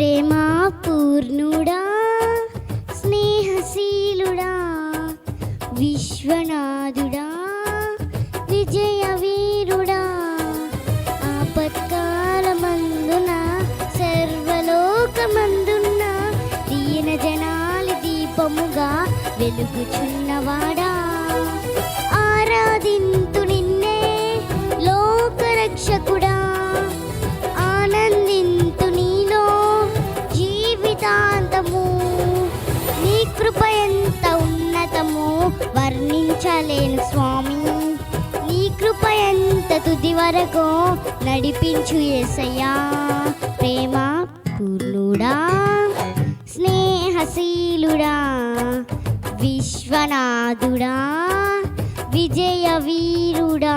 ప్రేమాపూర్ణుడా స్నేహశీలుడా విశ్వనాథుడా విజయవీరుడా. ఆపత్కాలమందున సర్వలోకమందున్న దీన జనాలి దీపముగా వెలుగుచున్నవాడా. ఆరాధింతు నిన్ను వరకు నడిపించు ఎసయ్యా ప్రేమ పూర్ణుడా స్నేహశీలుడా విశ్వనాథుడా విజయ వీరుడా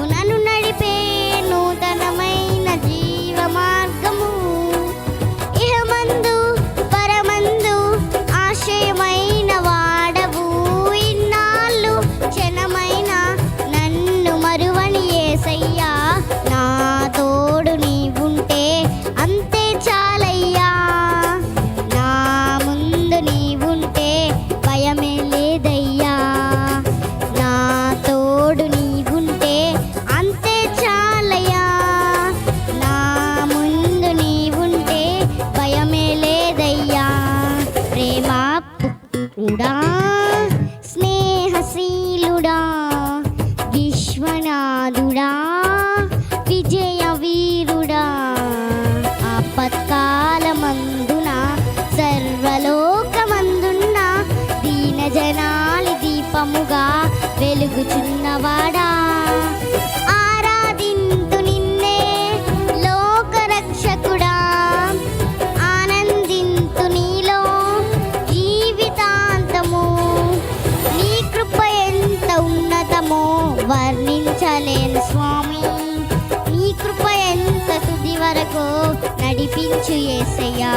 నడిపించు ఏసయ్యా.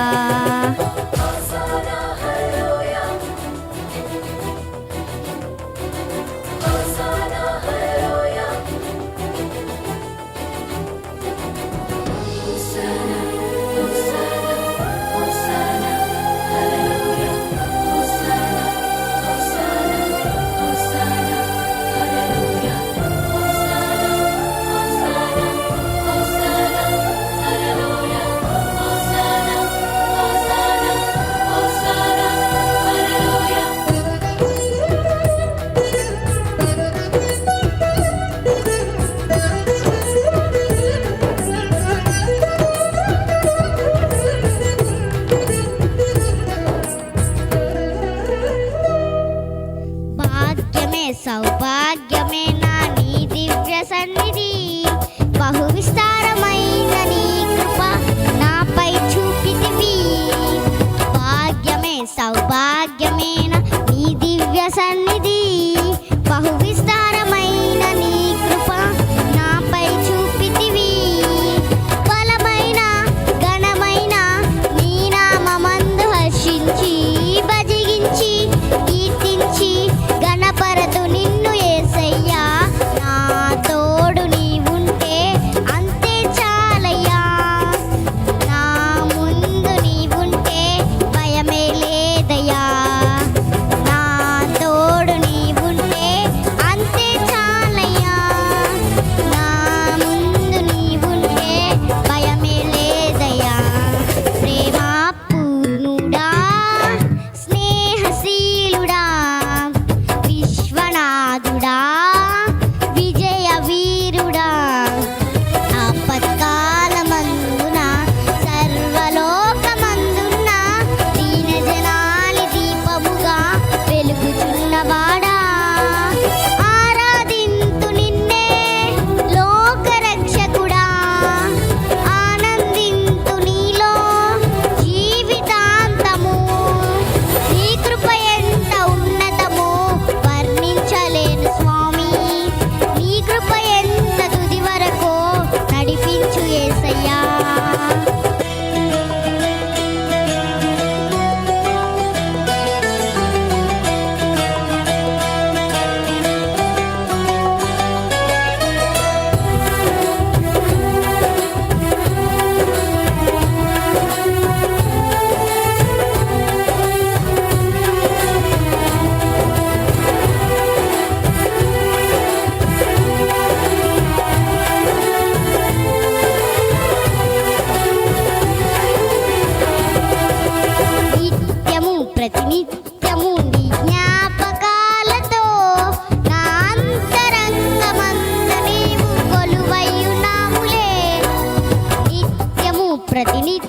fratinit